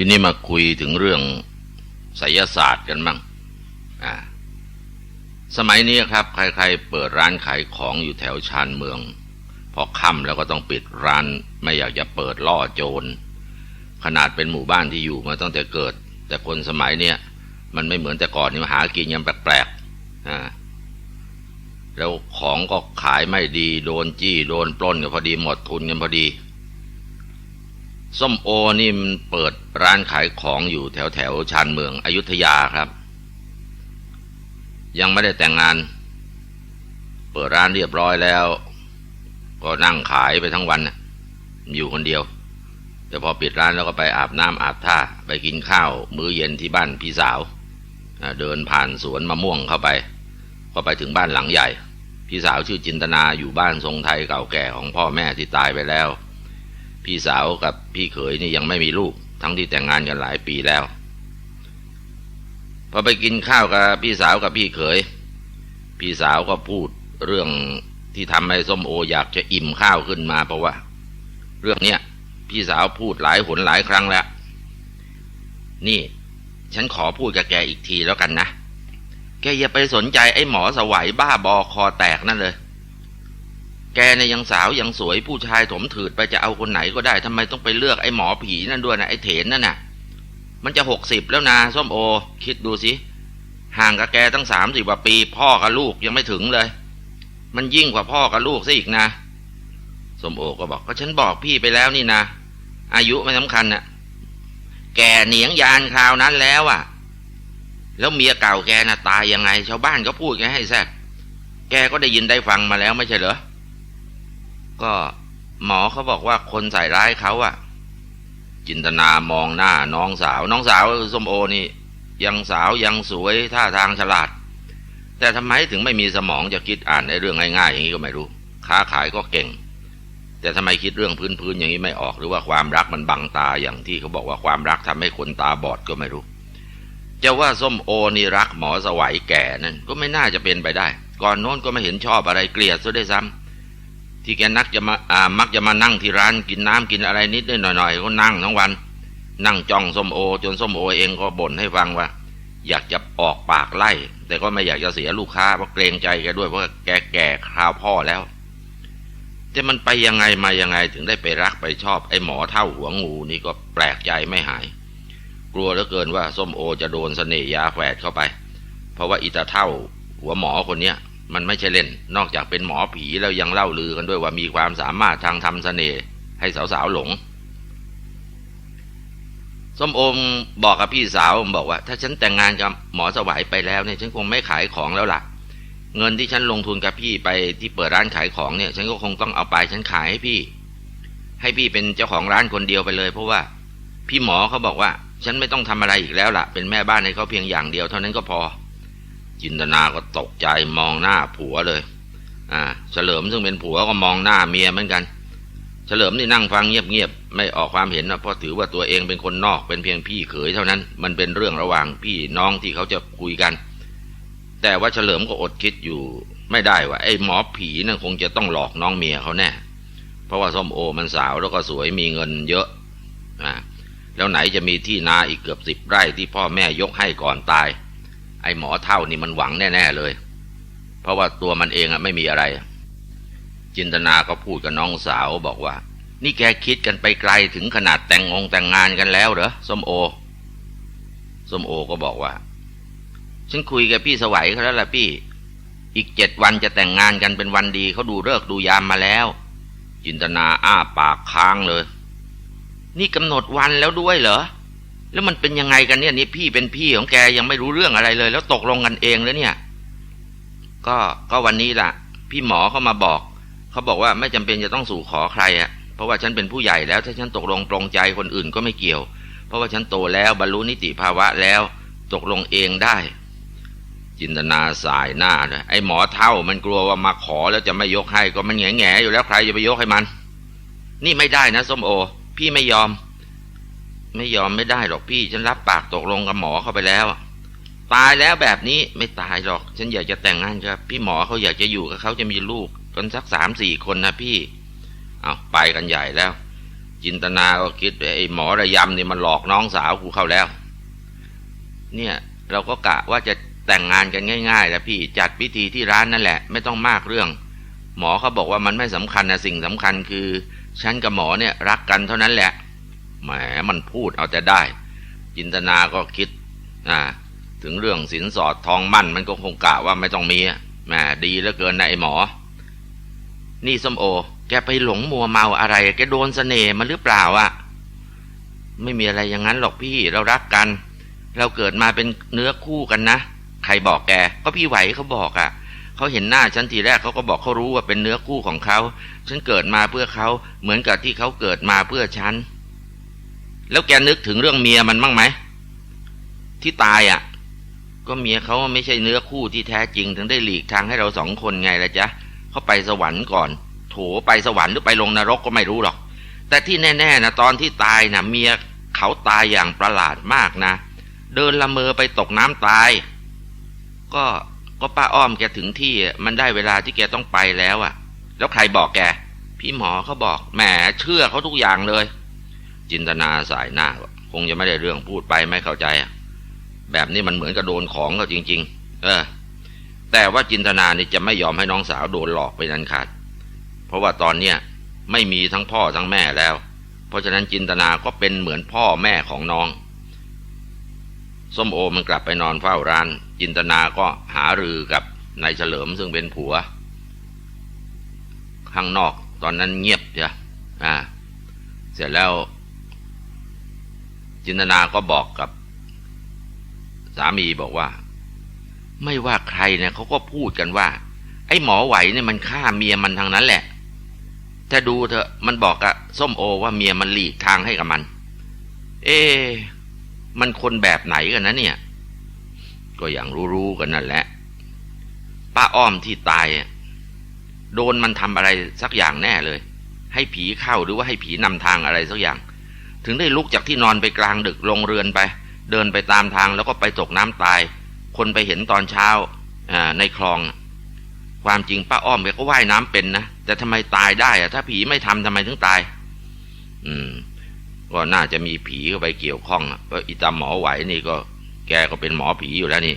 ทีนี้มาคุยถึงเรื่องไสยศาสตร์กันบ้างอ่าสมัยนี้ครับ ใครๆ เปิดร้านขายของอยู่แถวชานเมือง พอค่ำแล้วก็ต้องปิดร้าน ไม่อยากจะเปิดล่อโจร ขนาดเป็นหมู่บ้านที่อยู่มาตั้งแต่เกิด แต่คนสมัยเนี้ยมันไม่เหมือนแต่ก่อนนี่มาหากินยังแปลกๆอ่าแล้วของก็ขายไม่ดีโดนจี้โดนปล้นกันพอดีหมดทุนกันพอดี ส้มโอนี่มันเปิดร้านขายของอยู่แถวแถวชานเมืองอยุธยาครับ ยังไม่ได้แต่งงาน เปิดร้านเรียบร้อยแล้ว ก็นั่งขายไปทั้งวันอยู่คนเดียว แต่พอปิดร้านแล้วก็ไปอาบน้ำอาบท่า ไปกินข้าว มื้อเย็นที่บ้านพี่สาว เดินผ่านสวนมะม่วงเข้าไปก็ไปถึงบ้านหลังใหญ่ พี่สาวชื่อจินตนาอยู่บ้านทรงไทยเก่าแก่ของพ่อแม่ที่ตายไปแล้ว พี่สาวกับพี่เขยนี่ยังไม่มีลูก ทั้งที่แต่งงานกันหลายปีแล้ว พอไปกินข้าวกับพี่สาวกับพี่เขย พี่สาวก็พูดเรื่องที่ทำให้ส้มโออยากจะอิ่มข้าวขึ้นมาเพราะว่า เรื่องเนี้ยพี่สาวพูดหลายหนหลายครั้งแล้ว นี่ ฉันขอพูดกับแกอีกทีแล้วกันนะ แกอย่าไปสนใจไอ้หมอสวัยบ้าบอคอแตกนั่นเลย แกเนี่ยยังสาวยังสวยผู้ชายถมถืดไปจะเอาคนไหนก็ได้ทำไมต้องไปเลือกไอ้หมอผีนั่นด้วยนะไอ้เถนนั่นน่ะ มันจะหกสิบแล้วนะส้มโอ คิดดูสิห่างกับแกตั้งสามสิบกว่าปี พ่อกับลูกยังไม่ถึงเลย มันยิ่งกว่าพ่อกับลูกซะอีกนะส้มโอก็บอกก็ฉันบอกพี่ไปแล้วนี่นะอายุไม่สำคัญนะ่ะแกเหนียงยานคราวนั้นแล้วอะ่ะ แล้วเมียเก่าแกน่ะตายยังไง ชาวบ้านก็พูดแกให้แซดแกก็ได้ยินได้ฟังมาแล้วไม่ใช่เหรอ ก็หมอเขาบอกว่าคนใส่ร้ายเขาอะจินตนามองหน้าน้องสาว น้องสาวส้มโอนี่ ยังสาวยังสวยท่าทางฉลาด แต่ทำไมถึงไม่มีสมองจะคิดอ่านในเรื่องง่ายๆอย่างนี้ก็ไม่รู้ ค้าขายก็เก่ง แต่ทำไมคิดเรื่องพื้นๆอย่างนี้ไม่ออกหรือว่าความรักมันบังตาอย่างที่เขาบอกว่าความรักทำให้คนตาบอดก็ไม่รู้จะว่าส้มโอนี่รักหมอสวัยแก่นั่นก็ไม่น่าจะเป็นไปได้ ก่อนโน้นก็ไม่เห็นชอบอะไรเกลียดซะด้วยซ้ำ ที่แกนักจะมาอ่ามักจะมานั่งที่ร้านกินน้ำกินอะไรนิดหน่อยๆก็นั่งทั้งวัน นั่งจ้องส้มโอ จนส้มโอเองก็บ่นให้ฟังว่า อยากจะออกปากไล่ แต่ก็ไม่อยากจะเสียลูกค้าเพราะเกรงใจแกด้วยเพราะแกแก่คราวพ่อแล้วแต่มันไปยังไงมายังไงถึงได้ไปรักไปชอบไอ้หมอเท่าหัวงูนี่ก็แปลกใจไม่หาย กลัวเหลือเกินว่าส้มโอจะโดนเสน่ยาแฝดเข้าไป เพราะว่าอิตาเท่าหัวหมอคนเนี้ย มันไม่ใช่เล่น นอกจากเป็นหมอผีแล้วยังเล่าลือกันด้วยว่ามีความสามารถทางทำเสน่ห์ให้สาวๆหลงส้มโอมบอกกับพี่สาวบอกว่า ถ้าฉันแต่งงานกับหมอสวัยไปแล้วเนี่ยฉันคงไม่ขายของแล้วล่ะ เงินที่ฉันลงทุนกับพี่ไปที่เปิดร้านขายของเนี่ย ฉันก็คงต้องเอาไปฉันขายให้พี่ ให้พี่เป็นเจ้าของร้านคนเดียวไปเลย เพราะว่าพี่หมอเขาบอกว่า ฉันไม่ต้องทำอะไรอีกแล้วล่ะ เป็นแม่บ้านให้เขาเพียงอย่างเดียวเท่านั้นก็พอ จินตนาก็ตกใจมองหน้าผัวเลย อ่า เฉลิมซึ่งเป็นผัวก็มองหน้าเมียเหมือนกัน เฉลิมนี่นั่งฟังเงียบๆไม่ออกความเห็นนะเพราะถือว่าตัวเองเป็นคนนอกเป็นเพียงพี่เขยเท่านั้น มันเป็นเรื่องระหว่างพี่น้องที่เขาจะคุยกัน แต่ว่าเฉลิมก็อดคิดอยู่ ไม่ได้ว่าไอ้หมอผีนั่นคงจะต้องหลอกน้องเมียเขาแน่ เพราะว่าส้มโอมันสาวแล้วก็สวยมีเงินเยอะ อ่า แล้วไหนจะมีที่นาอีกเกือบสิบไร่ที่พ่อแม่ยกให้ก่อนตาย อ้หมอเท่านี่มันหวังแน่ ๆ เลย เพราะว่าตัวมันเองอะไม่มีอะไร จินตนาก็พูดกับน้องสาวบอกว่า นี่แกคิดกันไปไกลถึงขนาดแต่งงงแต่งงานกันแล้วเหรอส้มโอส้มโอก็บอกว่า ฉันคุยกับพี่สวัยเขาแล้วล่ะพี่ อีกเจ็ดวันจะแต่งงานกันเป็นวันดีเขาดูเลิกดูยามมาแล้ว จินตนาอ้าปากค้างเลย นี่กำหนดวันแล้วด้วยเหรอ แล้วมันเป็นยังไงกันเนี่ยนี่พี่เป็นพี่ของแกยังไม่รู้เรื่องอะไรเลย แล้วตกลงกันเองแล้วเนี่ย ก็ก็วันนี้ล่ะ พี่หมอเขามาบอกเขาบอกว่าไม่จำเป็นจะต้องสู่ขอใครอะ่ะเพราะว่าฉันเป็นผู้ใหญ่แล้ว ถ้าฉันตกลงปรงใจคนอื่นก็ไม่เกี่ยว เพราะว่าฉันโตแล้วบรรลุนิติภาวะแล้ว ตกลงเองได้ จินตนาสายหน้าเลยไอ้หมอเท่ามันกลัวว่ามาขอแล้วจะไม่ยกให้ก็มันแง่แง่อยู่แล้วใครจะไปยกให้มัน นี่ไม่ได้นะส้มโอ พี่ไม่ยอม ไม่ยอมไม่ได้หรอกพี่ ฉันรับปากตกลงกับหมอเข้าไปแล้ว ตายแล้วแบบนี้ไม่ตายหรอก ฉันอยากจะแต่งงานครับ พี่หมอเขาอยากจะอยู่กับเขาจะมีลูกกันสักสามสี่คนนะพี่ เอาไปกันใหญ่แล้ว จินตนาก็คิดว่าไอ้หมอระยำนี่มันหลอกน้องสาวกูเข้าแล้ว เนี่ยเราก็กะว่าจะแต่งงานกันง่ายๆแล้วพี่จัดพิธีที่ร้านนั่นแหละ ไม่ต้องมากเรื่อง หมอเขาบอกว่ามันไม่สำคัญนะสิ่งสำคัญคือฉันกับหมอเนี่ยรักกันเท่านั้นแหละ แหมมันพูดเอาแต่ได้ จินตนาก็คิดอ่าถึงเรื่องสินสอดทองมั่นมันก็คงกะว่าไม่ต้องมีแหมดีเหลือเกินนะไอ้หมอ นี่ส้มโอ แกไปหลงมัวเมาอะไร แกโดนเสน่ห์มาหรือเปล่าอะไม่มีอะไรอย่างนั้นหรอกพี่เรารักกัน เราเกิดมาเป็นเนื้อคู่กันนะ ใครบอกแก ก็พี่ไหวเขาบอกอะ่ะเขาเห็นหน้าฉันทีแรกเขาก็บอกเขารู้ว่าเป็นเนื้อคู่ของเขา ฉันเกิดมาเพื่อเขาเหมือนกับที่เขาเกิดมาเพื่อฉัน แล้วแกนึกถึงเรื่องเมียมันบ้างไหมที่ตายอะ่ะ ก็เมียเขาไม่ใช่เนื้อคู่ที่แท้จริง ถึงได้หลีกทางให้เราสองคนไงละจ๊ะเขาไปสวรรค์ก่อน โถไปสวรรค์หรือไปลงนรกก็ไม่รู้หรอก แต่ที่แน่ๆนะตอนที่ตายนะเมียเขาตายอย่างประหลาดมากนะ เดินละเมอไปตกน้ำตาย ก็ก็ป้าอ้อมแกถึงที่มันได้เวลาที่แกต้องไปแล้วอะ แล้วใครบอกแก พี่หมอเขาบอกแหมเชื่อเขาทุกอย่างเลย จินตนาสายหน้า คงจะไม่ได้เรื่องพูดไปไม่เข้าใจ แบบนี้มันเหมือนกับโดนของเขาจริง ๆ เออ แต่ว่าจินตนานี่จะไม่ยอมให้น้องสาวโดนหลอกไปนันขาด เพราะว่าตอนเนี้ยไม่มีทั้งพ่อทั้งแม่แล้ว เพราะฉะนั้นจินตนาก็เป็นเหมือนพ่อแม่ของน้องส้มโอมันกลับไปนอนเฝ้าร้าน จินตนาก็หารือกับนายเฉลิมซึ่งเป็นผัว ข้างนอกตอนนั้นเงียบจ้ะอ่า เสร็จแล้ว จินตนาก็บอกกับ สามีบอกว่า ไม่ว่าใครเนี่ยเขาก็พูดกันว่า ไอ้หมอไหวเนี่ยมันฆ่าเมียมันทางนั้นแหละแต่ดูเถอะมันบอกกับส้มโอว่าเมียมันหลีกทางให้กับมัน เอ๊ะมันคนแบบไหนกันนะเนี่ย ก็อย่างรู้ๆกันนั่นแหละป้าอ้อมที่ตายโดนมันทำอะไรสักอย่างแน่เลย ให้ผีเข้าหรือว่าให้ผีนำทางอะไรสักอย่าง ถึงได้ลุกจากที่นอนไปกลางดึกลงเรือนไป เดินไปตามทางแล้วก็ไปตกน้ำตาย คนไปเห็นตอนเช้าในคลอง ความจริงป้าอ้อมแกก็ว่ายน้ำเป็นนะแต่ทำไมตายได้อะถ้าผีไม่ทำทำไมถึงตาย อืม ก็น่าจะมีผีเข้าไปเกี่ยวข้องอะเพราะอิตาหมอไหวนี่ก็ แกก็เป็นหมอผีอยู่แล้วนี่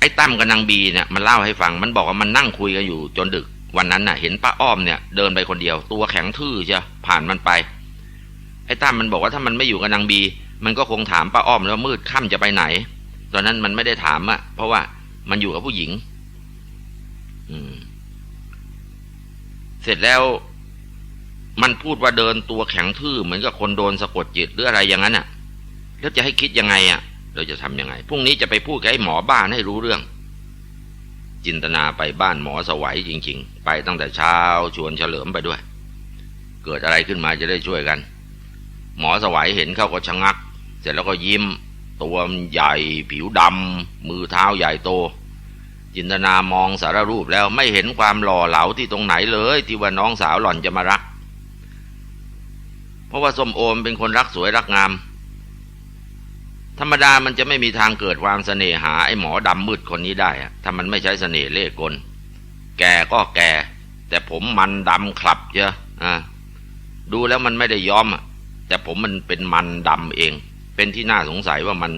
ไอ้ตั้มกับนางบีเนี่ยมันเล่าให้ฟังมันบอกว่ามันนั่งคุยกันอยู่จนดึกวันนั้นน่ะ เห็นป้าอ้อมเนี่ย เดินไปคนเดียว ตัวแข็งทื่อเชียผ่านมันไป ไอ้ตั้มมันบอกว่าถ้ามันไม่อยู่กับนางบี มันก็คงถามป้าอ้อมแล้วมืดค่ำจะไปไหน ตอนนั้นมันไม่ได้ถามอะเพราะว่ามันอยู่กับผู้หญิง อืม เสร็จแล้วมันพูดว่าเดินตัวแข็งทื่อเหมือนกับคนโดนสะกดจิตหรืออะไรอย่างนั้นอะแล้วจะให้คิดยังไงอะเราจะทำยังไงพรุ่งนี้จะไปพูดกับไอ้หมอบ้านให้รู้เรื่อง จินตนาไปบ้านหมอสวัยจริง ๆ ไปตั้งแต่เช้าชวนเฉลิมไปด้วย เกิดอะไรขึ้นมาจะได้ช่วยกัน หมอสวัยเห็นเขาก็ชะงัก เสร็จแล้วก็ยิ้ม ตัวใหญ่ ผิวดำมือเท้าใหญ่โต จินตนามองสารรูปแล้วไม่เห็นความหล่อเหลาที่ตรงไหนเลย ที่ว่าน้องสาวหล่อนจะมารัก เพราะว่าส้มโอมเป็นคนรักสวยรักงาม ธรรมดามันจะไม่มีทางเกิดความเสน่หาไอ้หมอดำมืดคนนี้ได้ถ้ามันไม่ใช้เสน่ห์เล่ห์กลแกก็แกแต่ผมมันดำคลับเยอะอะดูแล้วมันไม่ได้ย้อมอะ แต่ผมมันเป็นมันดำเอง เป็นที่น่าสงสัยว่ามัน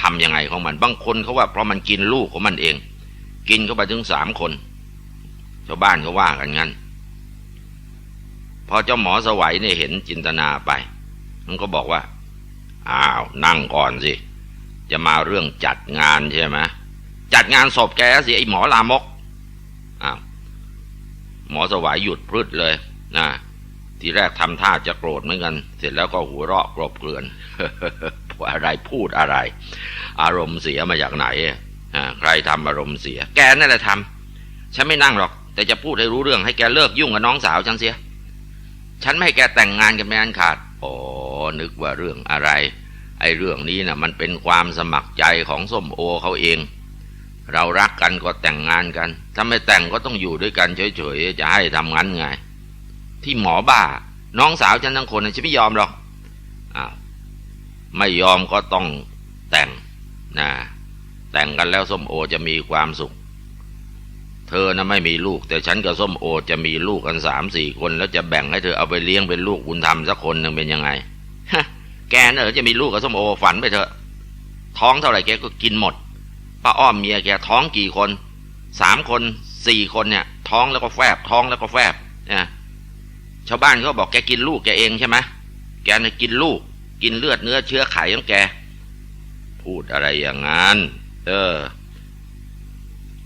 ทำยังไงของมัน บางคนเขาว่าเพราะมันกินลูกของมันเอง กินเข้าไปถึงสามคน ชาวบ้านเขาว่ากันงั้น พอเจ้าหมอสวัยเนี่ยเห็นจินตนาไป มันก็บอกว่า อ้าว นั่งก่อนสิ จะมาเรื่องจัดงานใช่ไหมจัดงานศพแกสิไอหมอลามกอ้าวหมอสวัยหยุดพรึดเลยนะ ทีแรกทำท่าจะโกรธเหมือนกัน เสร็จแล้วก็หัวเราะกรบเกลื่อนอะไรพูดอะไร อารมณ์เสียมาจากไหนอ่าใครทำอารมณ์เสีย แกนั่นแหละทำฉันไม่นั่งหรอก แต่จะพูดให้รู้เรื่องให้แกเลิกยุ่งกับน้องสาวฉันเสีย ฉันไม่ให้แกแต่งงานกันไม่อันขาดอ๋อนึกว่าเรื่องอะไร ไอ้เรื่องนี้นะ่ะ มันเป็นความสมัครใจของส้มโอเขาเอง เรารักกันก็แต่งงานกัน ถ้าไม่แต่งก็ต้องอยู่ด้วยกันเฉยๆจะให้ทำงั้นไง ที่หมอบ้า น้องสาวฉันทั้งคนนะฉันไม่ยอมหรอกอ้าวไม่ยอมก็ต้องแต่งนะแต่งกันแล้วส้มโอจะมีความสุข เธอนะไม่มีลูก แต่ฉันกับส้มโอจะมีลูกกันสามสี่คน แล้วจะแบ่งให้เธอเอาไปเลี้ยงเป็นลูกบุญธรรมสักคนหนึ่งเป็นยังไงฮะแกเนอะจะมีลูกกับส้มโอฝันไปเถอะ ท้องเท่าไหร่แกก็กินหมดป้าอ้อมเมียแกท้องกี่คนสามคนสี่คนเนี่ย ท้องแล้วก็แฟบท้องแล้วก็แฟบเนี่ย ชาวบ้านเขาบอกแกกินลูกแกเองใช่ไหมแกเนี่ยกินลูก กินเลือดเนื้อเชื้อไขของแก พูดอะไรอย่างนั้น เออ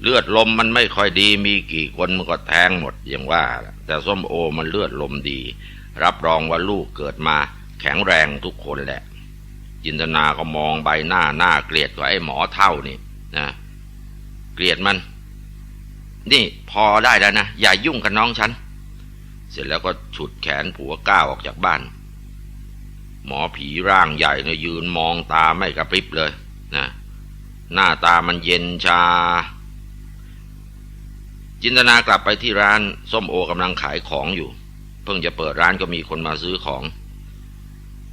เลือดลมมันไม่ค่อยดีมีกี่คนมันก็แทงหมดอย่างว่า แต่ส้มโอมันเลือดลมดี รับรองว่าลูกเกิดมา แข็งแรงทุกคนแหละ จินตนาก็มองใบหน้าหน้าเกลียดกว่าไอ้หมอเท่านี่นะเกลียดมัน นี่พอได้แล้วนะอย่ายุ่งกับน้องฉัน เสร็จแล้วก็ฉุดแขนผัวก้าวออกจากบ้าน หมอผีร่างใหญ่เนี่ยยืนมองตาไม่กระพริบเลยนะหน้าตามันเย็นชา จินตนากลับไปที่ร้านส้มโอกำลังขายของอยู่ เพิ่งจะเปิดร้านก็มีคนมาซื้อของ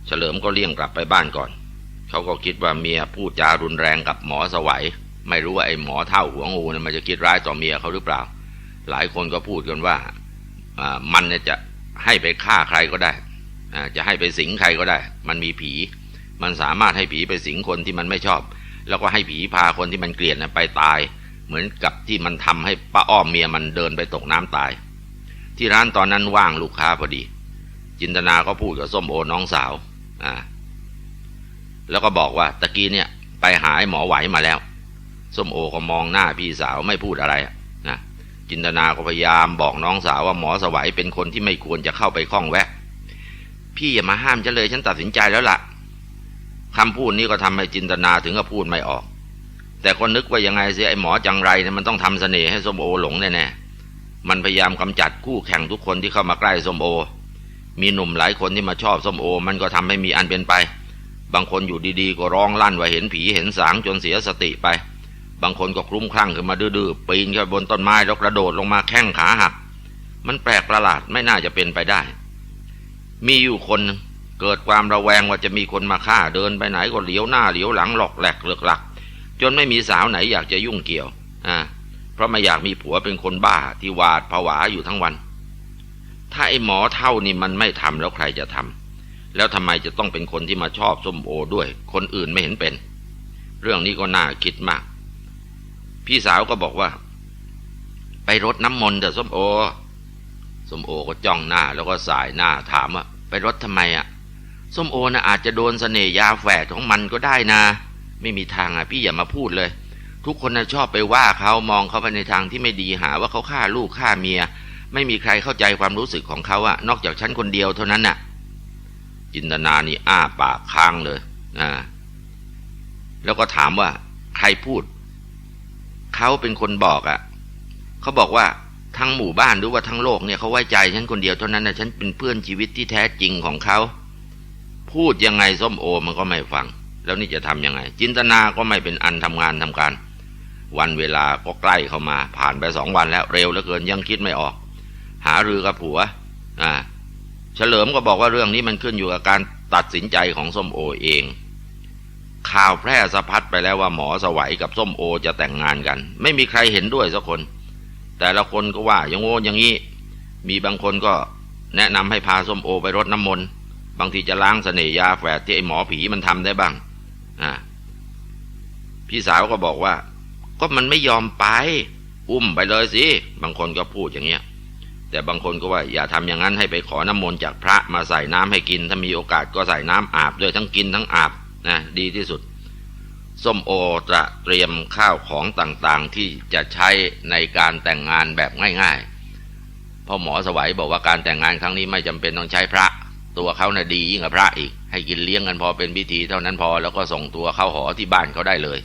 เฉลิมก็เลี่ยงกลับไปบ้านก่อน เขาก็คิดว่าเมียพูดจารุนแรงกับหมอสวัย ไม่รู้ว่าไอ้หมอเท่าหัวงูเนี่ยมันจะคิดร้ายต่อเมียเขาหรือเปล่า หลายคนก็พูดกันว่า มันจะให้ไปฆ่าใครก็ได้ จะให้ไปสิงใครก็ได้ มันมีผี มันสามารถให้ผีไปสิงคนที่มันไม่ชอบ แล้วก็ให้ผีพาคนที่มันเกลียดไปตาย เหมือนกับที่มันทำให้ป้าอ้อมเมียมันเดินไปตกน้ำตาย ที่ร้านตอนนั้นว่างลูกค้าพอดี จินตนาก็พูดกับส้มโอน้องสาว อ่า แล้วก็บอกว่าตะกี้เนี่ย ไปหาหมอไหวมาแล้ว ส้มโอก็มองหน้าพี่สาวไม่พูดอะไร จินตนาก็พยายามบอกน้องสาวว่าหมอสวัยเป็นคนที่ไม่ควรจะเข้าไปคล้องแวะ พี่อย่ามาห้ามฉันเลยฉันตัดสินใจแล้วละ่ะคำพูดนี้ก็ทำให้จินตนาถึงกับพูดไม่ออก แต่คนนึกว่ายังไงเสียไอหมอจังไรเนี่ยมันต้องทำเสน่ห์ให้ส้มโอหลงแน่ๆมันพยายามกำจัดคู่แข่งทุกคนที่เข้ามาใกล้ส้มโอ มีหนุ่มหลายคนที่มาชอบส้มโอ มันก็ทำให้มีอันเป็นไป บางคนอยู่ดีๆ ก็ร้องลั่นว่าเห็นผีเห็นสางจนเสียสติไป บางคนก็คลุ้มคลั่งขึ้นมาดื้อๆปีนขึ้นบนต้นไม้แล้วกระโดดลงมาแข้งขาหัก มันแปลกประหลาดไม่น่าจะเป็นไปได้ มีอยู่คนเกิดความระแวงว่าจะมีคนมาฆ่าเดินไปไหนก็เหลียวหน้าเหลียวหลังหลอกแหลกเลือกหลัก จนไม่มีสาวไหนอยากจะยุ่งเกี่ยวอ่าเพราะไม่อยากมีผัวเป็นคนบ้าที่หวาดผวาอยู่ทั้งวัน ถ้าไอ้หมอเท่านี่มันไม่ทำแล้วใครจะทำแล้วทำไมจะต้องเป็นคนที่มาชอบส้มโอด้วย คนอื่นไม่เห็นเป็น เรื่องนี้ก็น่าคิดมาก พี่สาวก็บอกว่า ไปรดน้ำมนต์เถอะส้มโอส้มโอก็จ้องหน้า แล้วก็สายหน้าถามว่าไปรดทำไมอะ่ะส้มโอนะอาจจะโดนเสน่ยาแฝดของมันก็ได้นะ ไม่มีทางอะ พี่อย่ามาพูดเลย ทุกคนนะชอบไปว่าเขามองเขาไปในทางที่ไม่ดีหาว่าเขาฆ่าลูกฆ่าเมีย ไม่มีใครเข้าใจความรู้สึกของเขาอะนอกจากฉันคนเดียวเท่านั้นน่ะ จินตนานี่อ้าปากค้างเลยอ่าแล้วก็ถามว่า ใครพูด เขาเป็นคนบอกอะ่ะเขาบอกว่าทั้งหมู่บ้านหรือว่าทั้งโลกเนี่ยเขาไว้ใจฉันคนเดียวเท่านั้นนะฉันเป็นเพื่อนชีวิตที่แท้จริงของเขาพูดยังไงส้มโอมันก็ไม่ฟัง แล้วนี่จะทำยังไง จินตนาก็ไม่เป็นอันทำงานทำการ วันเวลาก็ใกล้เข้ามา ผ่านไปสองวันแล้วเร็วเหลือเกินยังคิดไม่ออก หารือกับผัวอ่าเฉลิมก็บอกว่าเรื่องนี้มันขึ้นอยู่กับการตัดสินใจของส้มโอเอง ข่าวแพร่สะพัดไปแล้วว่าหมอสวัยกับส้มโอจะแต่งงานกัน ไม่มีใครเห็นด้วยสักคน แต่ละคนก็ว่าอย่างโง่อย่างนี้ มีบางคนก็แนะนำให้พาส้มโอไปรดน้ำมนต์บางทีจะล้างเสน่ยาแฝดที่ไอหมอผีมันทำได้บ้างอ่าพี่สาวก็บอกว่า ก็มันไม่ยอมไป อุ้มไปเลยสิ บางคนก็พูดอย่างเงี้ย แต่บางคนก็ว่า อย่าทำอย่างนั้นให้ไปขอน้ำมนต์จากพระมาใส่น้ำให้กิน ถ้ามีโอกาสก็ใส่น้ำอาบด้วยทั้งกินทั้งอาบ นะดีที่สุด ส้มโอจะเตรียมข้าวของต่างๆ ที่จะใช้ในการแต่งงานแบบง่ายๆพราะหมอสวัยบอกว่าการแต่งงานครั้งนี้ไม่จำเป็นต้องใช้พระ ตัวเขานะ่ะดียิ่งกว่าพระอีก ให้กินเลี้ยงกันพอเป็นพิธีเท่านั้นพอแล้วก็ส่งตัวเข้าหอที่บ้านเขาได้เลย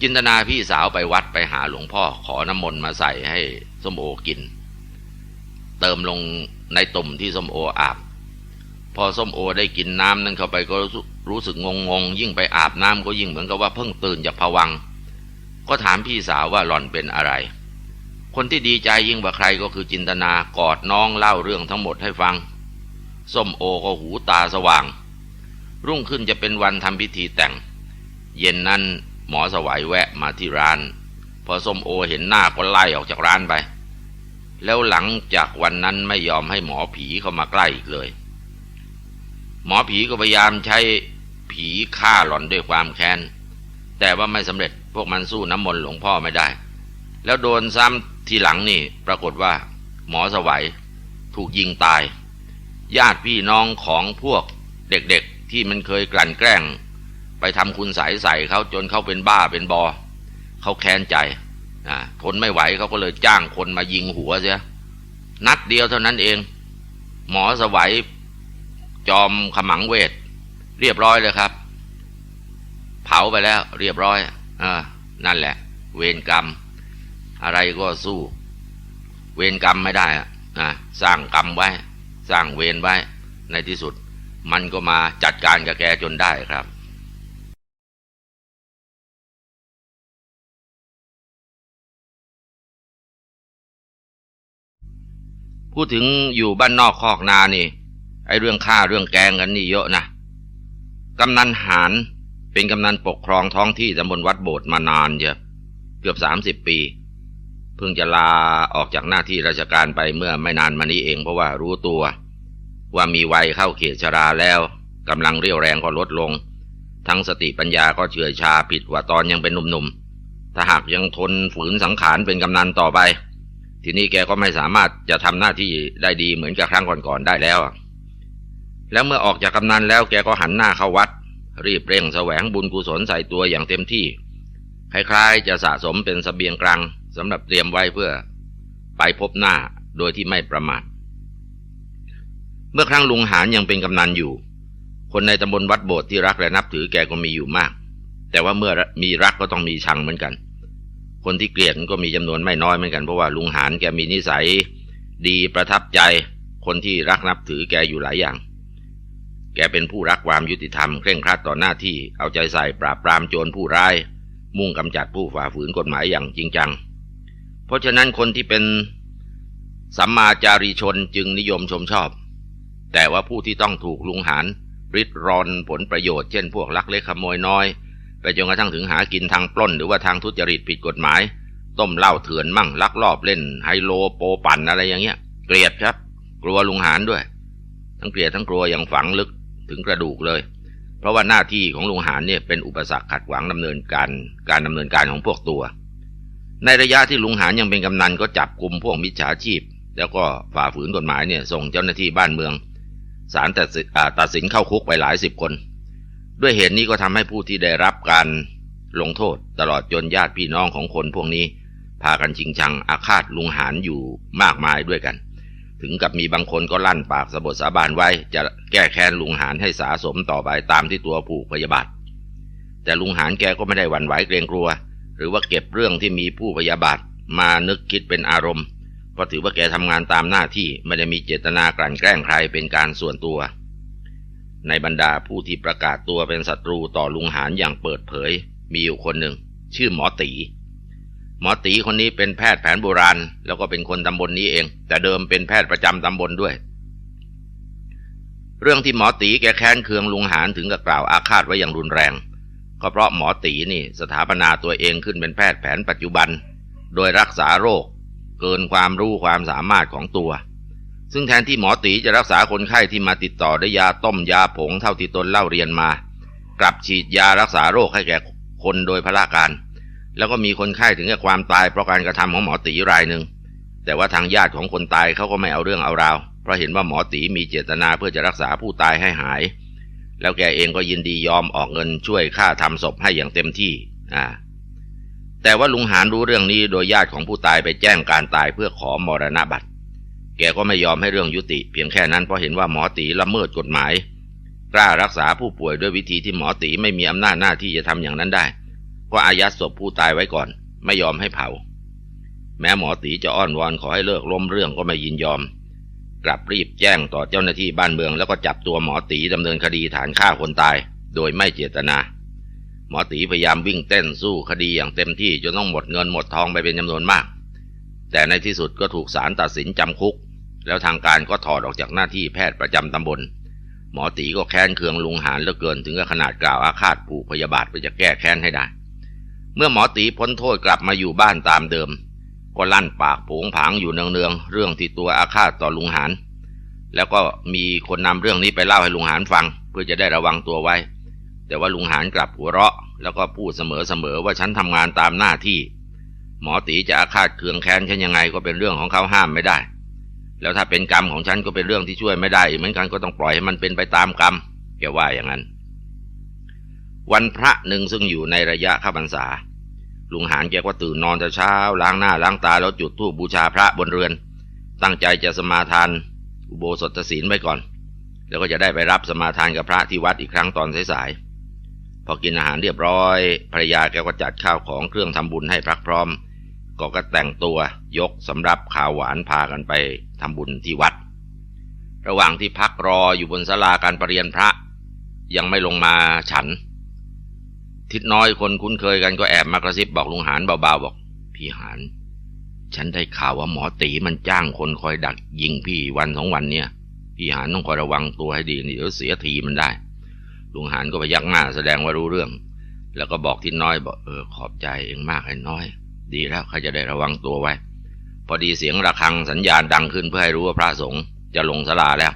จินตนาพี่สาวไปวัดไปหาหลวงพ่อขอน้ำมนต์มาใส่ให้ส้มโอกิน เติมลงในตุ่มที่ส้มโออาบพอส้มโอได้กินน้ำนั้นเข้าไปก็ รู้สึกงงงยิ่งไปอาบน้ำก็ยิ่งเหมือนกับว่าเพิ่งตื่นจากผวัง ก็ถามพี่สาวว่าหล่อนเป็นอะไร คนที่ดีใจยิ่งกว่าใครก็คือจินตนากอดน้องเล่าเรื่องทั้งหมดให้ฟัง ส้มโอก็หูตาสว่าง รุ่งขึ้นจะเป็นวันทำพิธีแต่ง เย็นนั้นหมอสวัยแวะมาที่ร้าน พอส้มโอเห็นหน้าก็ไล่ออกจากร้านไป แล้วหลังจากวันนั้นไม่ยอมให้หมอผีเข้ามาใกล้อีกเลย หมอผีก็พยายามใช้ ผีฆ่าหล่อนด้วยความแค้น แต่ว่าไม่สำเร็จพวกมันสู้น้ำมนต์หลวงพ่อไม่ได้ แล้วโดนซ้ำทีหลังนี่ปรากฏว่า หมอสวัยถูกยิงตาย ญาติพี่น้องของพวกเด็กๆที่มันเคยกลั่นแกล้ง ไปทำคุณใสใส่เขาจนเขาเป็นบ้าเป็นบอเขาแค้นใจทนไม่ไหวเขาก็เลยจ้างคนมายิงหัวเสียนัดเดียวเท่านั้นเอง หมอสวัยจอมขมังเวท เรียบร้อยเลยครับ เผาไปแล้ว เรียบร้อยอ่านั่นแหละ เวรกรรม อะไรก็สู้ เวรกรรมไม่ได้อะนะสร้างกรรมไว้ สร้างเวรไว้ ในที่สุด มันก็มาจัดการกับแกจนได้ครับพูดถึงอยู่บ้านนอกคอกนานี่ ไอ้เรื่องฆ่าเรื่องแกงกันนี่เยอะนะ กำนันหารเป็นกำนันปกครองท้องที่ตำบลวัดโบสถ์มานานเยอะเกือบสามสิบปี เพิ่งจะลาออกจากหน้าที่ราชการไปเมื่อไม่นานมานี้เองเพราะว่ารู้ตัว ว่ามีวัยเข้าเขตชราแล้วกำลังเรี่ยวแรงก็ลดลง ทั้งสติปัญญาก็เฉื่อยชาผิดกว่าตอนยังเป็นหนุ่มๆถ้าหากยังทนฝืนสังขารเป็นกำนันต่อไป ทีนี้แกก็ไม่สามารถจะทำหน้าที่ได้ดีเหมือนกับครั้งก่อนๆได้แล้ว แล้วเมื่อออกจากกำนันแล้วแกก็หันหน้าเข้าวัด รีบเร่งแสวงบุญกุศลใส่ตัวอย่างเต็มที่คล้ายๆจะสะสมเป็นสเสบียงกลางสำหรับเตรียมไว้เพื่อไปพบหน้าโดยที่ไม่ประมาท เมื่อครั้งลุงหานยังเป็นกำนันอยู่ คนในตำบลวัดโบสถ์ที่รักและนับถือแกก็มีอยู่มาก แต่ว่าเมื่อมีรักก็ต้องมีชังเหมือนกัน คนที่เกลียดก็มีจำนวนไม่น้อยเหมือนกันเพราะว่าลุงหานแกมีนิสัย ดีประทับใจ คนที่รักนับถือแกอยู่หลายอย่าง แกเป็นผู้รักความยุติธรรมเคร่งครัดต่อหน้าที่เอาใจใส่ปราบปรามโจรผู้ร้าย มุ่งกำจัดผู้ฝ่าฝืนกฎหมายอย่างจริงจัง เพราะฉะนั้นคนที่เป็นสัมมาจารีชนจึงนิยมชมชอบ แต่ว่าผู้ที่ต้องถูกลุงหานริดรอนผลประโยชน์เช่นพวกลักเล็กขโมยน้อย ไปจนกระทั่งถึงหากินทางปล้นหรือว่าทางทุจริตผิดกฎหมาย ต้มเหล้าเถื่อนมั่งลักลอบเล่น ไฮโลโปปั่นอะไรอย่างเงี้ย เกลียดครับ กลัวลุงหานด้วย ทั้งเกลียดทั้งกลัวอย่างฝังลึก ถึงกระดูกเลย เพราะว่าหน้าที่ของลุงหานเนี่ยเป็นอุปสรรคขัดขวางดำเนินการการดำเนินการของพวกตัว ในระยะที่ลุงหานยังเป็นกำนันก็จับกลุ่มพวกมิจฉาชีพ แล้วก็ฝ่าฝืนกฎหมายเนี่ยส่งเจ้าหน้าที่บ้านเมืองศาลตัดสินตัดสินเข้าคุกไปหลายสิบคน ด้วยเหตุนี้ก็ทำให้ผู้ที่ได้รับการลงโทษตลอดจนญาติพี่น้องของคนพวกนี้ พากันชิงชังอาฆาตลุงหานอยู่มากมายด้วยกัน ถึงกับมีบางคนก็ลั่นปากสะบดสาบานไว้ จะแก้แค้นลุงหานให้สาสมต่อไปตามที่ตัวผูกพยาบาท แต่ลุงหานแกก็ไม่ได้หวั่นไหวเกรงกลัว หรือว่าเก็บเรื่องที่มีผู้พยาบาทมานึกคิดเป็นอารมณ์เพราะถือว่าแกทำงานตามหน้าที่ไม่ได้มีเจตนากลั่นแกล้งใครเป็นการส่วนตัว ในบรรดาผู้ที่ประกาศตัวเป็นศัตรูต่อลุงหานอย่างเปิดเผย มีอยู่คนหนึ่ง ชื่อหมอตี มอตีคนนี้เป็นแพทย์แผนโบราณ แล้วก็เป็นคนตำบลนนี้เอง แต่เดิมเป็นแพทย์ประจำตำบลด้วย เรื่องที่หมอตีแกแค้นเคืองลุงหานถึงกับกล่าวอาฆาตไว้อย่างรุนแรง ก็เพราะหมอตีนี่สถาปนาตัวเองขึ้นเป็นแพทย์แผนปัจจุบัน โดยรักษาโรค เกินความรู้ความสามารถของตัว ซึ่งแทนที่หมอตีจะรักษาคนไข้ที่มาติดต่อด้วยยาต้มยาผงเท่าที่ตนเล่าเรียนมา กลับฉีดยารักษาโรคให้แก่คนโดยพละการ แล้วก็มีคนไข้ถึงกับความตายเพราะการกระทำของหมอตีรายหนึ่ง แต่ว่าทางญาติของคนตายเขาก็ไม่เอาเรื่องเอาราว เพราะเห็นว่าหมอตีมีเจตนาเพื่อจะรักษาผู้ตายให้หาย แล้วแกเองก็ยินดียอมออกเงินช่วยค่าทำศพให้อย่างเต็มที่ อ่า แต่ว่าลุงหานรู้เรื่องนี้โดยญาติของผู้ตายไปแจ้งการตายเพื่อขอมรณบัตร แกก็ไม่ยอมให้เรื่องยุติ เพียงแค่นั้นเพราะเห็นว่าหมอตีละเมิดกฎหมาย กล้ารักษาผู้ป่วยด้วยวิธีที่หมอตีไม่มีอำนาจหน้าที่จะทำอย่างนั้นได้ ก็อายัดศพผู้ตายไว้ก่อน ไม่ยอมให้เผา แม้หมอตีจะอ้อนวอนขอให้เลิกล้มเรื่องก็ไม่ยินยอม กลับรีบแจ้งต่อเจ้าหน้าที่บ้านเมือง แล้วก็จับตัวหมอตีดำเนินคดีฐานฆ่าคนตาย โดยไม่เจตนา หมอตีพยายามวิ่งเต้นสู้คดีอย่างเต็มที่จนต้องหมดเงินหมดทองไปเป็นจำนวนมาก แต่ในที่สุดก็ถูกศาลตัดสินจำคุก แล้วทางการก็ถอดออกจากหน้าที่แพทย์ประจำตำบลหมอตีก็แค้นเคืองลุงหานเหลือเกินถึงกับขนาดกล่าวอาฆาตผูกพยาบาทไปจะแก้แค้นให้ได้ เมื่อหมอตีพ้นโทษกลับมาอยู่บ้านตามเดิม ก็ลั่นปากผงผางอยู่เนืองๆเรื่องที่ตัวอาฆาตต่อลุงหานแล้วก็มีคนนำเรื่องนี้ไปเล่าให้ลุงหานฟัง เพื่อจะได้ระวังตัวไว้ แต่ว่าลุงหานกลับหัวเราะ แล้วก็พูดเสมอๆว่าฉันทำงานตามหน้าที่ หมอตีจะอาฆาตเคืองแค้นฉันยังไงก็เป็นเรื่องของเขาห้ามไม่ได้ แล้วถ้าเป็นกรรมของฉันก็เป็นเรื่องที่ช่วยไม่ได้เหมือนกันก็ต้องปล่อยให้มันเป็นไปตามกรรมแกว่าอย่างนั้น วันพระหนึ่งซึ่งอยู่ในระยะข้าพรรษา ลุงหานแกก็ตื่นนอนแต่เช้า ล้างหน้าล้างตาแล้วจุดธูปบูชาพระบนเรือน ตั้งใจจะสมาทาน อุโบสถศีลไว้ก่อน แล้วก็จะได้ไปรับสมาทานกับพระที่วัดอีกครั้งตอนสายๆพอกินอาหารเรียบร้อยภรรยาแกก็จัดข้าวของเครื่องทำบุญให้พระพร้อม ก็ก็แต่งตัวยกสำรับข่าวหวานพากันไปทำบุญที่วัด ระหว่างที่พักรออยู่บนศาลาการประเรียนพระ ยังไม่ลงมาฉัน ทิดน้อยคนคุ้นเคยกันก็แอบมากระซิบบอกลุงหานเบาๆบอก พี่หานฉันได้ข่าวว่าหมอตีมันจ้างคนคอยดักยิงพี่วันสองวันเนี่ย พี่หานต้องคอยระวังตัวให้ดีนี่เดี๋ยวเสียทีมันได้ ลุงหานก็ไปยักหน้าแสดงว่ารู้เรื่อง แล้วก็บอกทิดน้อยบอกเออขอบใจเองมากไอ้น้อย ดีแล้วเขาจะได้ระวังตัวไว้ พอดีเสียงระฆังสัญญาณดังขึ้นเพื่อให้รู้ว่าพระสงฆ์จะลงสลาแล้ว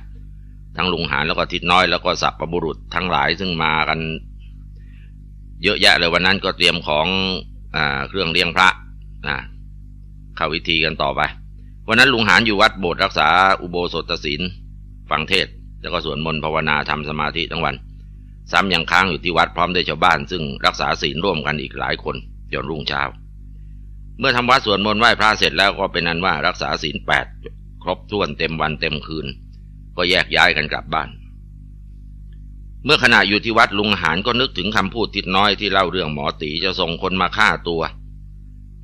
ทั้งลุงหานแล้วก็ทิดน้อยแล้วก็สับประบุรุษทั้งหลายซึ่งมากัน เยอะแยะเลยวันนั้นก็เตรียมของอเครื่องเลี้ยงพระนะเข้าวิธีกันต่อไป วันนั้นลุงหานอยู่วัดโบสถ์รักษาอุโบสถศีลฟังเทศ แล้วก็สวดมนต์ภาวนาทำสมาธิทั้งวัน ซ้ำยังค้างอยู่ที่วัดพร้อมด้วยชาวบ้าน ซึ่งรักษาศีลร่วมกันอีกหลายคนจนรุ่งเช้า เมื่อทำวัดสวดมนต์ไหว้พระเสร็จแล้วก็เป็นนั้นว่ารักษาศีลแปดครบถ้วนเต็มวันเต็มคืน ก็แยกย้ายกันกลับบ้าน เมื่อขณะอยู่ที่วัดลุงหานก็นึกถึงคำพูดทิดน้อยที่เล่าเรื่องหมอตีจะส่งคนมาฆ่าตัว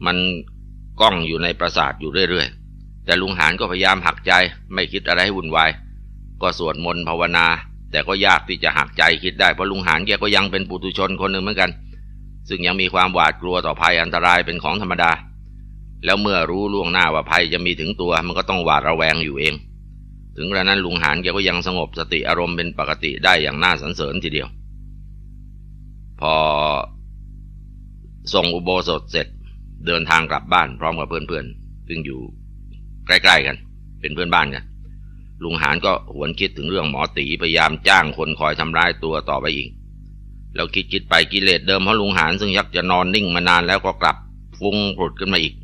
มันก้องอยู่ในประสาทอยู่เรื่อยๆ แต่ลุงหานก็พยายามหักใจไม่คิดอะไรให้วุ่นวาย ก็สวดมนต์ภาวนา แต่ก็ยากที่จะหักใจคิดได้เพราะลุงหานแกก็ยังเป็นปุถุชนคนหนึ่งเหมือนกัน ซึ่งยังมีความหวาดกลัวต่อภัยอันตรายเป็นของธรรมดา แล้วเมื่อรู้ล่วงหน้าว่าภัยจะมีถึงตัวมันก็ต้องหวาดระแวงอยู่เอง ถึงกระนั้นลุงหานแกก็ยังสงบสติอารมณ์เป็นปกติได้อย่างน่าสรรเสริญทีเดียว พอส่งอุโบสถเสร็จเดินทางกลับบ้านพร้อมกับเพื่อนๆ ซึ่งอยู่ใกล้ๆกัน เป็นเพื่อนบ้านกันลุงหานก็หวนคิดถึงเรื่องหมอตีพยายามจ้างคนคอยทำร้ายตัวต่อไปอีก แล้วคิดคิดไปกิเลสเดิมของลุงหานซึ่งยักจะนอนนิ่งมานานแล้วก็กลับฟุ้งผุดขึ้นมาอีก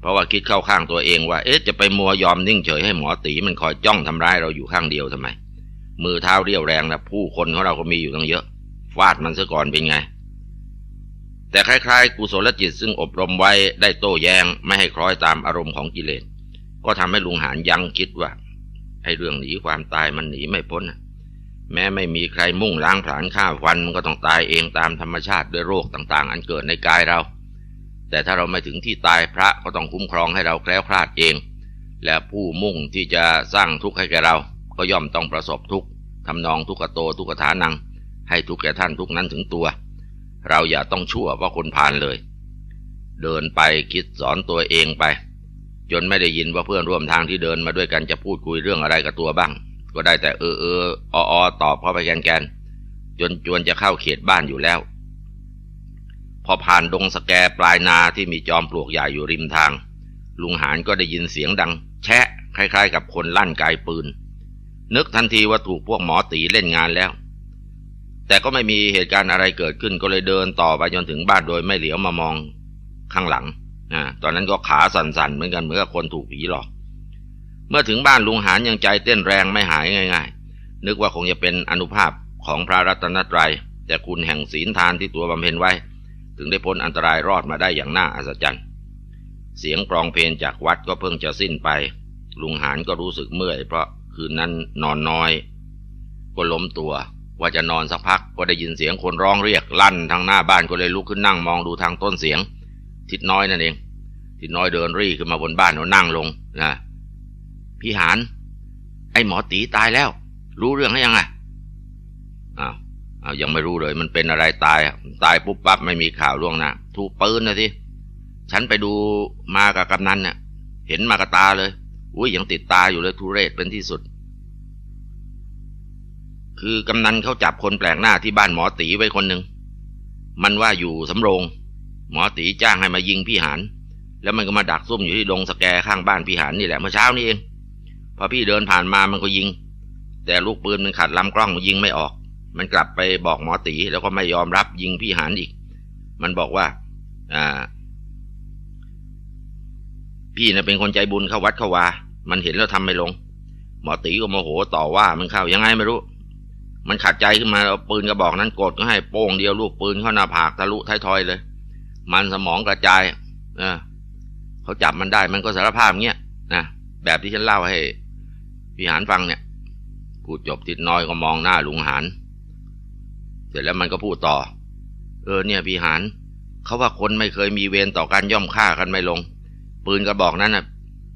เพราะว่าคิดเข้าข้างตัวเองว่า เอ๊ะจะไปมัวยอมนิ่งเฉยให้หมอตีมันคอยจ้องทำร้ายเราอยู่ข้างเดียวทำไม มือเท้าเรียวแรงนะผู้คนของเราก็มีอยู่ตั้งเยอะ ฟาดมันซะก่อนเป็นไง แต่คล้ายๆ กุศลจิตซึ่งอบรมไว้ได้โต้แย้งไม่ให้คล้อยตามอารมณ์ของกิเลส ก็ทำให้ลุงหานยังคิดว่าไอ้เรื่องหนีความตายมันหนีไม่พ้นนะแม้ไม่มีใครมุ่งล้างผลาญฆ่าฟันมันก็ต้องตายเองตามธรรมชาติด้วยโรคต่างๆ อันเกิดในกายเรา แต่ถ้าเราไม่ถึงที่ตายพระก็ต้องคุ้มครองให้เราแคล้วคลาดเอง และผู้มุ่งที่จะสร้างทุกข์ให้แก่เรา ก็ย่อมต้องประสบทุกข์ทำนองทุกขโตทุกขฐานัง ให้ทุกแก่ท่านทุกนั้นถึงตัว เราอย่าต้องชั่วเพราะคนผ่านเลย เดินไปคิดสอนตัวเองไป จนไม่ได้ยินว่าเพื่อนร่วมทางที่เดินมาด้วยกันจะพูดคุยเรื่องอะไรกับตัวบ้าง ก็ได้แต่เออเอออออตอบเข้าไปแกนแกนจนจวนจะเข้าเขตบ้านอยู่แล้ว พอผ่านดงสแกปลายนาที่มีจอมปลวกใหญ่อยู่ริมทาง ลุงหานก็ได้ยินเสียงดัง แชะคล้ายๆ กับคนลั่นไกปืน นึกทันทีว่าถูกพวกหมอตีเล่นงานแล้ว แต่ก็ไม่มีเหตุการณ์อะไรเกิดขึ้นก็เลยเดินต่อไปจนถึงบ้านโดยไม่เหลียวมามองข้างหลังอ่าตอนนั้นก็ขาสั่นๆเหมือนกันเหมือนกับคนถูกผีหลอก เมื่อถึงบ้านลุงหานยังใจเต้นแรงไม่หายง่าย ๆ นึกว่าคงจะเป็นอนุภาพของพระรัตนตรยัยแต่คุณแห่งศีลทานที่ตัวบำเพ็ญไว้ ถึงได้พ้นอันตรายรอดมาได้อย่างน่าอัศจรรย์ เสียงกรองเพลงจากวัดก็เพิ่งจะสิ้นไป ลุงหานก็รู้สึกเมื่อย เพราะคืนนั้นนอนน้อย ก็ล้มตัวว่าจะนอนสักพักก็ได้ยินเสียงคนร้องเรียกลั่นทางหน้าบ้านก็เลยลุกขึ้นนั่งมองดูทางต้นเสียง ทิดน้อยนั่นเอง ทิดน้อยเดินรี่ขึ้นมาบนบ้านแล้วนั่งลงนะพี่หานไอ้หมอตีตายแล้ว รู้เรื่องหรือยังอะอ้าว อ้าวยังไม่รู้เลย มันเป็นอะไรตาย ตายปุ๊บปั๊บไม่มีข่าวล่วงหน้าถูกปืนนะทีฉันไปดูมากับกำนันเนี่ยเห็นมากระตาเลยอุ้ยยังติดตาอยู่เลยทุเรศเป็นที่สุด คือกำนันเขาจับคนแปลกหน้าที่บ้านหมอตีไว้คนหนึ่งมันว่าอยู่สำโรง หมอตีจ้างให้มายิงพี่หานแล้วมันก็มาดักซุ่มอยู่ที่ดงสแกข้างบ้านพี่หานนี่แหละเมื่อเช้านี้เองพอพี่เดินผ่านมามันก็ยิง แต่ลูกปืนมันขัดลำกล้องมันยิงไม่ออก มันกลับไปบอกหมอตีแล้วก็ไม่ยอมรับยิงพี่หานอีก มันบอกว่า อ่า พี่น่ะเป็นคนใจบุญเข้าวัดเข้าวา มันเห็นแล้วทำไม่ลง หมอตีก็โมโหต่อว่ามันเข้ายังไงไม่รู้ มันขัดใจขึ้นมาเอาปืนกระบอกนั้นกดก็ให้โป้งเดียวลูกปืนเข้าหน้าผากทะลุท้ายทอยเลย มันสมองกระจายเอเขาจับมันได้มันก็สารภาพเงี้ยนะแบบที่ฉันเล่าให้พี่หานฟังเนี่ยพูดจบทิดน้อยก็มองหน้าลุงหาน เสร็จแล้วมันก็พูดต่อ เออเนี่ยพี่หานเขาว่าคนไม่เคยมีเวรต่อกันย่อมฆ่ากันไม่ลง ปืนกระบอกนั้นน่ะ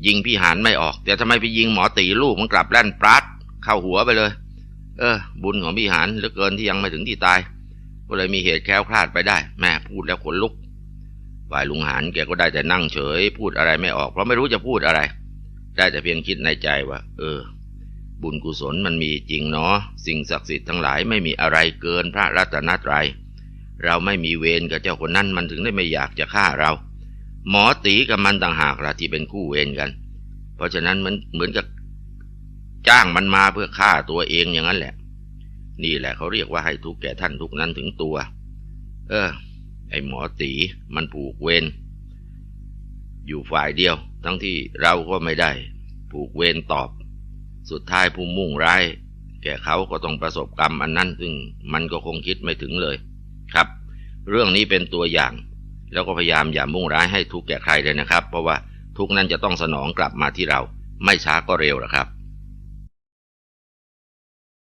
ยิงพี่หานไม่ออก แต่ทำไมไปยิงหมอตีลูกมันกลับแล่นปราดเข้าหัวไปเลย เออ บุญของพี่หานเหลือเกินที่ยังไม่ถึงที่ตาย ก็เลยมีเหตุแคล้วคลาดไปได้แม่พูดแล้วขนลุกฝ่ายลุงหานแกก็ได้แต่นั่งเฉย พูดอะไรไม่ออก เพราะไม่รู้จะพูดอะไร ได้แต่เพียงคิดในใจว่า เออ บุญกุศลมันมีจริงเนาะสิ่งศักดิ์สิทธิ์ทั้งหลายไม่มีอะไรเกินพระรัตนตรัยเราไม่มีเวรกับเจ้าคนนั้นมันถึงได้ไม่อยากจะฆ่าเรา หมอตีกับมันต่างหากละที่เป็นคู่เวรกัน เพราะฉะนั้นมันเหมือนกับจ้างมันมาเพื่อฆ่าตัวเองอย่างนั้นแหละ นี่แหละเขาเรียกว่าให้ทุกแก่ท่านทุกนั้นถึงตัว เออ ไอหมอตีมันผูกเวรอยู่ฝ่ายเดียว ทั้งที่เราก็ไม่ได้ ผูกเวรตอบ สุดท้ายผู้มุ่งร้าย แก่เขาก็ต้องประสบกรรมอันนั้นซึ่งมันก็คงคิดไม่ถึงเลยครับ เรื่องนี้เป็นตัวอย่าง แล้วก็พยายามอย่ามุ่งร้ายให้ทุกแก่ใครเลยนะครับ เพราะว่าทุกนั้นจะต้องสนองกลับมาที่เรา ไม่ช้าก็เร็วนะครับ